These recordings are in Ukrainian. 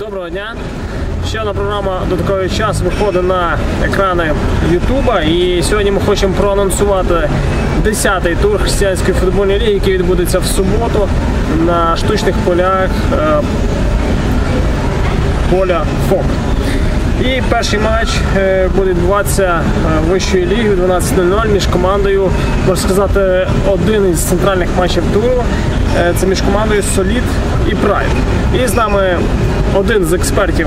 Доброго дня. Ще одна програма додатковий час виходить на екрани Ютуба. І сьогодні ми хочемо проанонсувати 10-й тур християнської футбольної ліги, який відбудеться в суботу на штучних полях е, поля ФОК. І перший матч е, буде відбуватися е, вищої ліги 12.00 між командою, можна сказати, один із центральних матчів туру. Е, Це між командою Солід і Прайд. І з нами один з експертів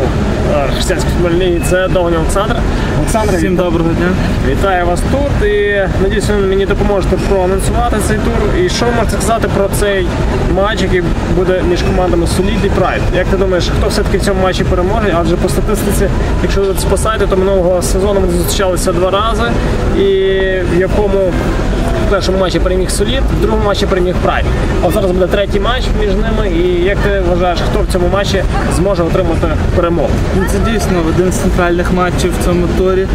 е, християнської футбольної ліги це Довгань Олександр. Олександр, Всім доброго дня. Вітаю вас тут і надіюсь, ви мені допоможете проанонсувати цей тур. І що ви можете сказати про цей матч, який буде між командами Солід і Прайд? Як ти думаєш, хто все-таки в цьому матчі переможе? Адже по статистиці, якщо по сайту, то минулого сезону вони зустрічалися два рази. І в якому в першому матчі переміг Солід, в другому матчі переміг Прайд. А зараз буде третій матч між ними. І як ти вважаєш, хто в цьому матчі зможе отримати перемогу? Ну, Це дійсно один з центральних матчів в цьому турі.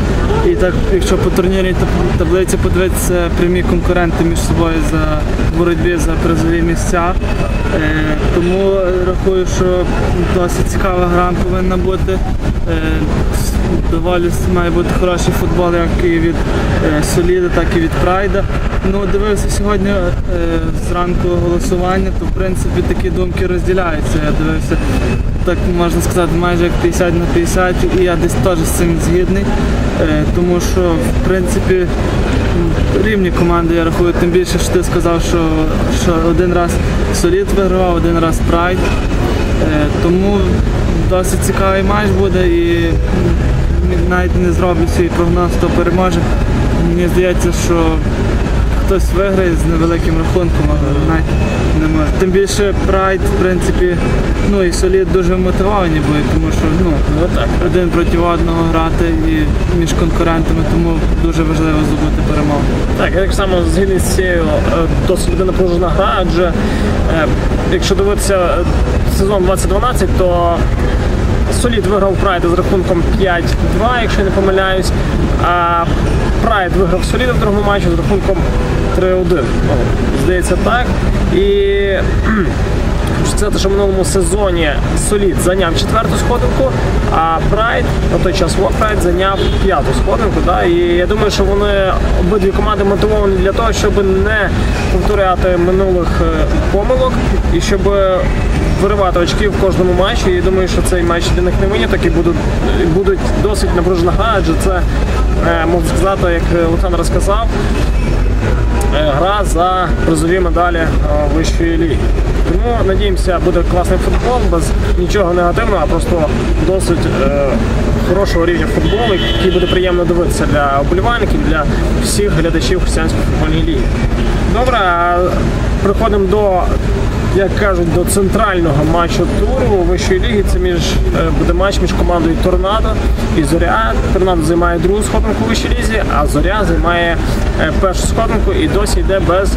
І так, якщо по турнірній таблиці подивитися, прямі конкуренти між собою за боротьбі за призові місця. Е, тому рахую, що досить цікава гра повинна бути. Е, доволі має бути хороший футбол, як і від е, Соліда, так і від Прайда. Ну, дивився сьогодні е, зранку голосування, то в принципі такі думки розділяються. Я дивився, так можна сказати, майже як 50 на 50, і я десь теж з цим згідний. Е, тому що в принципі рівні команди я рахую, тим більше, що ти сказав, що, що один раз Солід вигравав, один раз Прайд. Е, тому досить цікавий матч буде і навіть не зроблю свій прогноз, хто переможе. Мені здається, що хтось виграє з невеликим рахунком, але навіть не може. Тим більше Прайд, в принципі, ну і Солід дуже мотивовані були, тому що ну, один проти одного грати і між конкурентами, тому дуже важливо здобути перемогу. Так, я так само згідний з цією е, досить напружена гра, адже е, якщо дивитися е, сезон 2012, то Солід виграв Прайд з рахунком 5-2, якщо я не помиляюсь. А Прайд виграв Соліда в другому матчі з рахунком 3-1. Ну, здається так. І Хочу сказати, що в минулому сезоні Солід зайняв четверту сходинку, а Прайд на той час World зайняв п'яту сходинку. Да? І я думаю, що вони обидві команди мотивовані для того, щоб не повторяти минулих е, помилок і щоб виривати очки в кожному матчі. І думаю, що цей матч для них не виняток і будуть, будуть досить напружена гра, адже це, е, можна сказати, як Олександр сказав, е, гра за призові медалі е, вищої ліги. Тому надіємося, буде класний футбол без нічого негативного, а просто досить е, хорошого рівня футболу, який буде приємно дивитися для вболівальників, для всіх глядачів християнської футбольної ліги. Добре, приходимо до, як кажуть, до центрального матчу туру вищої ліги. Це між е, буде матч між командою Торнадо і Зоря. Торнадо займає другу сходинку у вищій лізі, а Зоря займає е, першу сходинку і досі йде без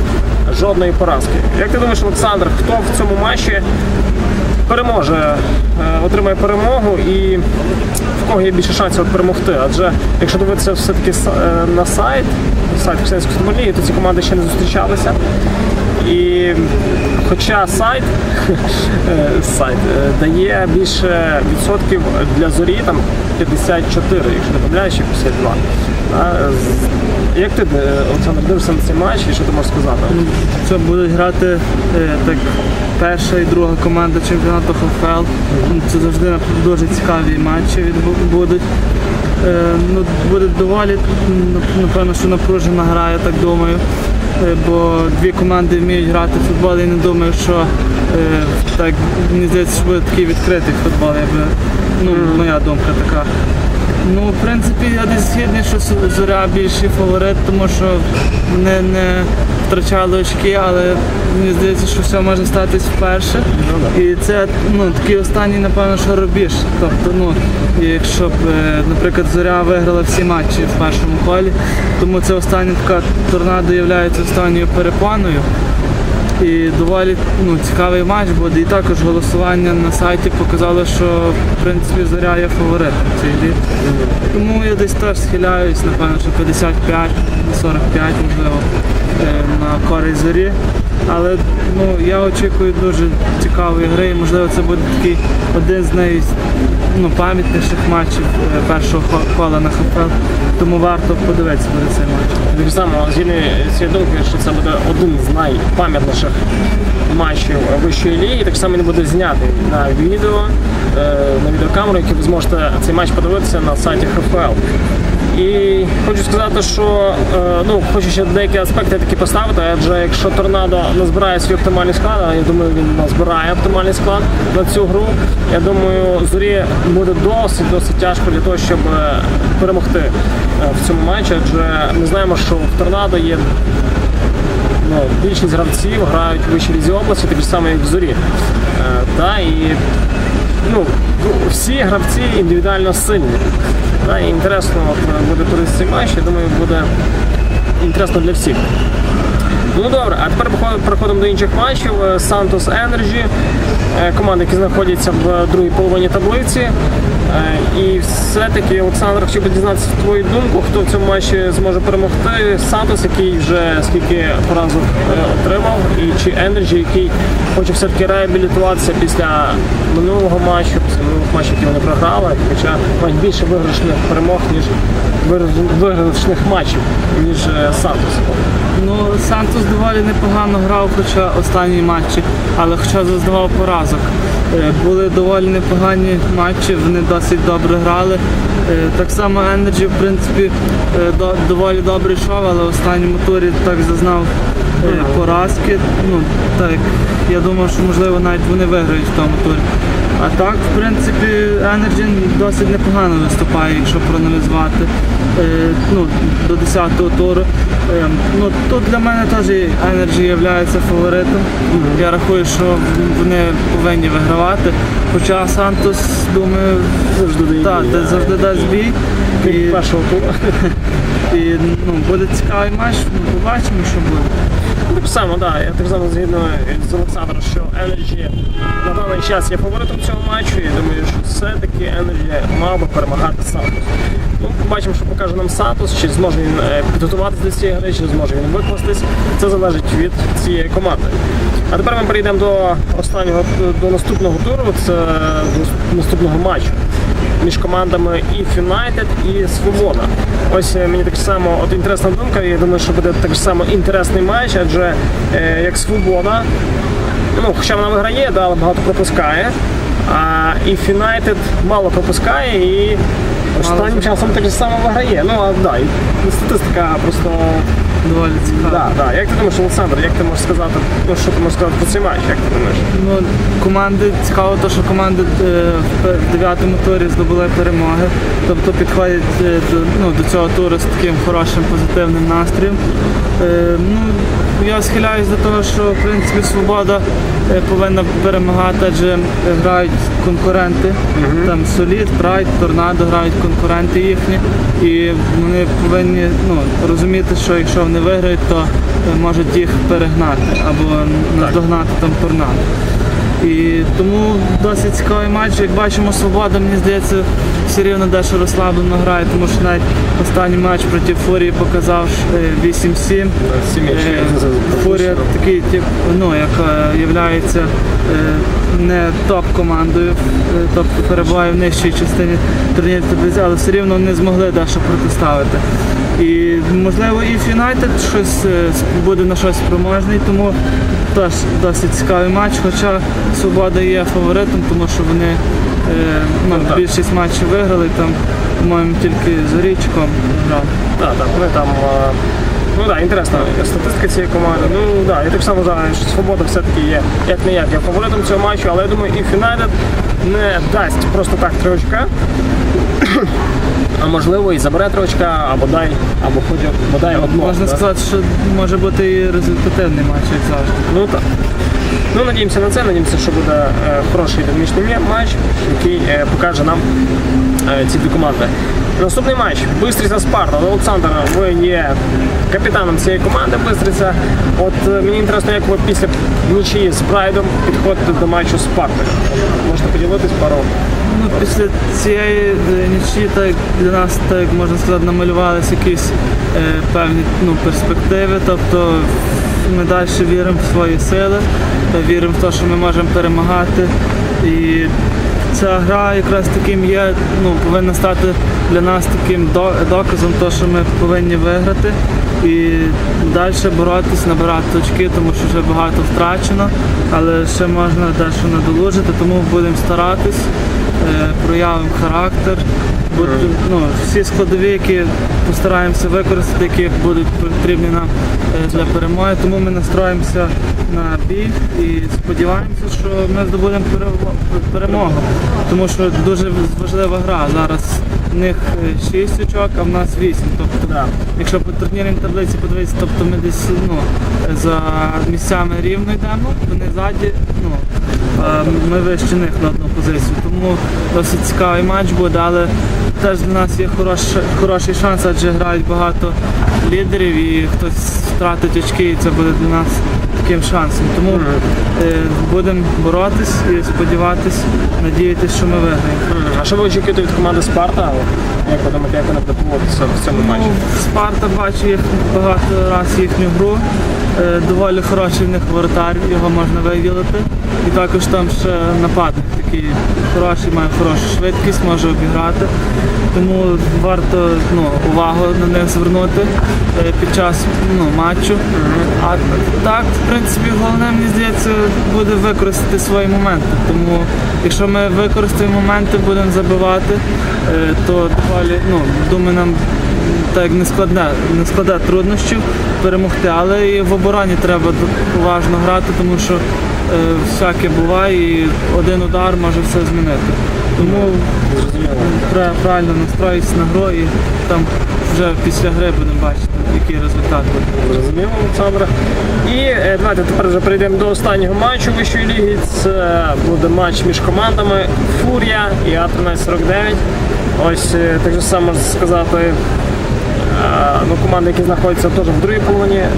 жодної поразки. Як ти думаєш, Олександр, хто в цьому матчі переможе, е, отримає перемогу і в кого є більше шансів перемогти? Адже якщо дивитися все-таки на сайт, сайт Християнської футбольної то ці команди ще не зустрічалися. І хоча сайт, е, сайт е, дає більше відсотків для зорі, там 54, якщо не помиляюсь, чи 52. А, Як ти, е, Олександр, дивишся на цей матч і що ти можеш сказати? Це будуть грати так перша і друга команда чемпіонату ХФЛ. Це завжди дуже цікаві матчі будуть. Ну, буде доволі, напевно, що напружена гра, я так думаю. Е, Бо дві команди вміють грати в футбол і не думаю, що е, так мені здається, що буде такий відкритий футбол. Я би, ну, моя думка така. Ну, в принципі, я десь згідний, що зоря більший фаворит, тому що вони не втрачали очки, але мені здається, що все може статись вперше. І це ну, такий останній, напевно, що рубіж. Тобто, ну, якщо б, е, наприклад, зоря виграла всі матчі в першому колі, тому це остання така торнадо є останньою перепоною. І доволі ну, цікавий матч буде. І також голосування на сайті показало, що в принципі зоря є фаворитом цієї ліги. Тому я десь теж схиляюсь, напевно, що 55-45, можливо. на користь зорі. Але ну, я очікую дуже цікавої гри. і, Можливо, це буде такий один з най, ну, пам'ятніших матчів е, першого кола на ХПЛ. Тому варто подивитися на цей матч. Так само цією думкою, що це буде один з найпам'ятніших матчів вищої ліги. Так само він буде знятий на відео, е, на відеокамеру, які ви зможете цей матч подивитися на сайті ХФЛ. І хочу сказати, що е, ну хочу ще деякі аспекти такі поставити, адже якщо торнадо назбирає свій оптимальний склад, а я думаю, він назбирає оптимальний склад на цю гру. Я думаю, зорі буде досить досить тяжко для того, щоб е, перемогти е, в цьому матчі, адже ми знаємо, що в торнадо є ну, більшість гравців грають в вищій лізі області, такі ж самі, як в зорі. Та, і ну, всі гравці індивідуально сильні. Да, і інтересно е, буде цей матч, я думаю, буде інтересно для всіх. Ну добре, а тепер переходимо до інших матчів. Е, Santos Energy, е, команди, які знаходяться в другій половині таблиці. Е, І все-таки, Олександр, хотів би дізнатися твою думку, хто в цьому матчі зможе перемогти. Сантос, який вже скільки поразок отримав, і чи Energy, який хоче все-таки реабілітуватися після минулого матчу, після минулих матчів, які вони програли, хоча мають більше виграшних перемог, ніж виграшних матчів, ніж Сантос. Ну, Сантос доволі непогано грав, хоча останні матчі, але хоча зазнавав поразок. Е, Були доволі непогані матчі, вони досить добре грали. Е, Так само Energy, в принципі, е, доволі добре йшов, але в останньому турі так зазнав поразки. Ну, так, я думав, що можливо навіть вони виграють в тому турі. А так, в принципі, Energy досить непогано виступає, якщо проаналізувати е, ну, до 10-го туру. Е, ну, тут для мене теж Energy є фаворитом. Я рахую, що вони повинні вигравати. Хоча Сантос, думаю, Завжди да. завжди дасть бій. І, першого туру. і ну, буде цікавий матч, ну, побачимо, що буде. Так само, да, я так само згідно з Олександром, що Energy на даний час є фаворитом цього матчу. Я думаю, що все-таки Energy мав би перемагати Сантос. Ну, побачимо, що покаже нам Сантос, чи зможе він е, підготуватися до цієї гри, чи зможе він викластись. Це залежить від цієї команди. А тепер ми перейдемо до останнього до наступного туру. Це до наступного матчу між командами і Юнайтед, і Свобода. Ось е, мені так само от інтересна думка. Я думаю, що буде так само інтересний матч, адже е, як Свобода, ну, хоча вона виграє, да, але багато пропускає. А і Юнайтед мало пропускає і останнім часом так само виграє. Ну, а да, і статистика просто. Доволі цікаво. Да, да. Як ти думаєш, Олександр, як ти можеш сказати, ну що ти можеш сказати про цей матч? Як ти думаєш? Ну, команди цікаво, то, що команди е, в дев'ятому турі здобули перемоги. Тобто підходять е, до, ну, до цього туру з таким хорошим позитивним настроєм. Е, ну, я схиляюсь до того, що в принципі свобода е, повинна перемагати, адже грають конкуренти. Там Солід, Прайд, Торнадо грають конкуренти їхні. І вони повинні ну, розуміти, що якщо вони виграють, то е, можуть їх перегнати або наздогнати там торнадо. І тому досить цікавий матч. Як бачимо, свобода, мені здається, все рівно дещо розслаблено грає, тому що навіть останній матч проти Фурії показав е, 8-7. Е, Фурія такий, тип, ну, як є не топ-командою, е, тобто перебуває в нижчій частині таблиці, але все рівно не змогли дещо протиставити. І можливо і Юнайтед щось е, буде на щось спроможний, тому теж досить цікавий матч. Хоча Свобода є фаворитом, тому що вони е, ну, так. більшість матчів виграли, там, по-моєму, тільки з Річком грав. Так, так, вони там. е, Ну так, інтересна статистика цієї команди. Ну да, я так само знаю, що свобода все-таки є як не як. Я фаворитом цього матчу, але я думаю, і Юнайтед не дасть просто так три очка. А можливо і забере три очка, або дай, або хоч бодай одного. Можна да. сказати, що може бути і результативний матч, як завжди. Ну так. Ну, надіємося на це, надіємося, що буде е, хороший динамічний матч, який е, покаже нам е, ці дві команди. Наступний матч Бистриця Спарта. Олександр, ви є капітаном цієї команди Бистриця. От е, мені інтересно, як ви після нічиї з Прайдом підходите до матчу Спарти. Можете поділитись пару після цієї е, нічі, так для нас, так можна сказати, намалювалися якісь е, певні ну, перспективи. Тобто ми далі віримо в свої сили, віримо в те, що ми можемо перемагати. І ця гра якраз таким є, ну, повинна стати для нас таким доказом, того, що ми повинні виграти і далі боротись, набирати очки, тому що вже багато втрачено, але ще можна дещо надолужити, тому будемо старатись, проявимо характер. Бо, ну, всі складові, які постараємося використати, які будуть потрібні нам е, для перемоги. Тому ми настроїмося на бій і сподіваємося, що ми здобудемо перемогу. Тому що дуже важлива гра. Зараз в них 6 очок, а в нас 8. Тобто, якщо по турнірній таблиці подивитися, тобто ми десь ну, за місцями рівно йдемо, вони ззаді, ну, ми вище них на одну позицію. Тому досить цікавий матч буде, але теж для нас є хороший, хороший шанс, адже грають багато лідерів і хтось втратить очки, і це буде для нас таким шансом. Тому е, будемо боротись і сподіватись, надіятися, що ми виграємо. А що ви очікуєте від команди Спарта? Як ви думаєте, як вона буде поводитися в цьому матчі? Ну, Спарта бачу їх багато разів їхню гру. Е, Доволі хороший в них воротар, його можна виділити. І також там ще нападник такий хороший, має хорошу швидкість, може обіграти. Тому варто ну, увагу на них звернути е, під час ну, матчу. А так, в принципі, головне, мені здається, буде використати свої моменти. Тому якщо ми використаємо моменти, будемо забивати, е, то доволі, ну, думаю, нам так не складне, не складе труднощів перемогти, але і в обороні треба уважно грати, тому що всяке буває і один удар може все змінити. Тому треба правильно настроїтися на гру і там вже після гри будемо бачити, який результат буде. Зрозуміло, Олександре. І е, давайте тепер вже перейдемо до останнього матчу вищої ліги. Це буде матч між командами Фурія і А1349. Ось е, так само сказати. Ну, команди, які знаходяться теж в другій половині е,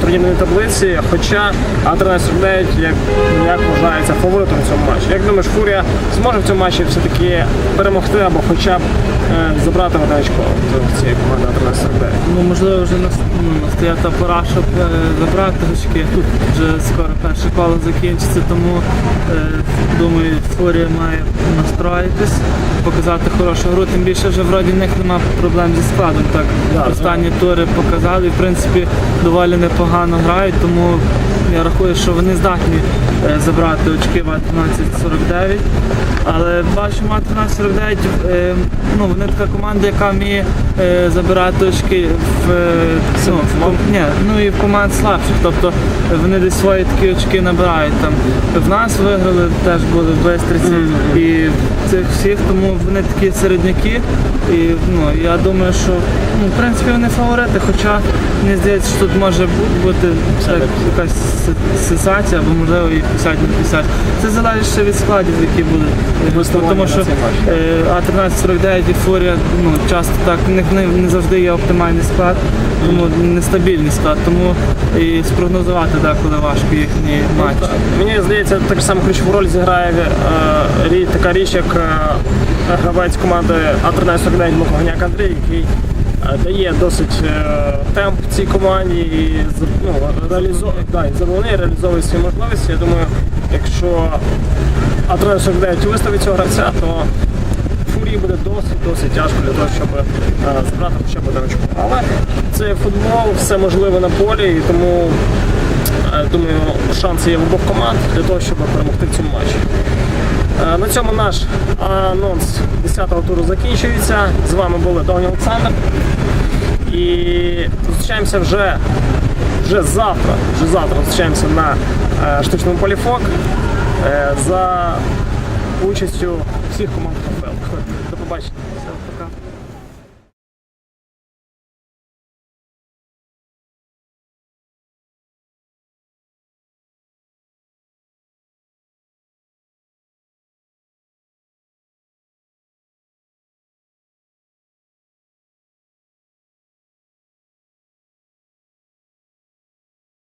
турнірної таблиці, хоча А1349 як, як вважається фаворитом в цьому матчі. Як думаєш, Фурія зможе в цьому матчі все-таки перемогти або хоча б е, забрати одне очко з цієї команди А1349? Ну, можливо, вже ну, настає та пора, щоб е, забрати очки. Вже скоро перше коло закінчиться, тому думаю, Фурія має настроїтись, показати хорошу гру. Тим більше вже вроді в них немає проблем зі складом. Так останні тури показали, в принципі, доволі непогано грають, тому я рахую, що вони здатні е, забрати очки в 1349. Але бачимо, 1349, е, ну, вони така команда, яка вміє е, забирати очки в, ну, в, ні, ну і в команд слабших. Тобто вони десь свої такі очки набирають. Там в нас виграли, теж були в Бистриці і в цих всіх, тому вони такі середняки. І ну, я думаю, що ну, в принципі вони фаворити, хоча мені здається, що тут може бути так, якась сенсація, або можливо і 50 на 50. Це залежить ще від складів, які. Виставлені Тому що цей матч. е, А1349 і Фурія ну, часто так, не, не завжди є оптимальний склад, тому нестабільний склад, тому і спрогнозувати деколи важко їхні матчі. Мені здається, так само ключову роль зіграє е, така річ, як е, гравець команди А1349 Мокогняк Андрій, який дає досить е, темп цій команді і ну, завони реалізовує свої можливості. Я думаю, якщо А1349 виставить цього гравця, то Фурії буде досить досить тяжко для того, щоб е, забрати хоча б очко. Але це футбол, все можливе на полі, і тому Е, Думаю, шанси є в обох команд для того, щоб перемогти в цьому матчі. Е, На цьому наш анонс 10-го туру закінчується. З вами були Догні Олександр. І зустрічаємося вже, вже завтра. Вже завтра зустрічаємося на е, штучному поліфок е, за участю всіх команд КФЛ. До побачення.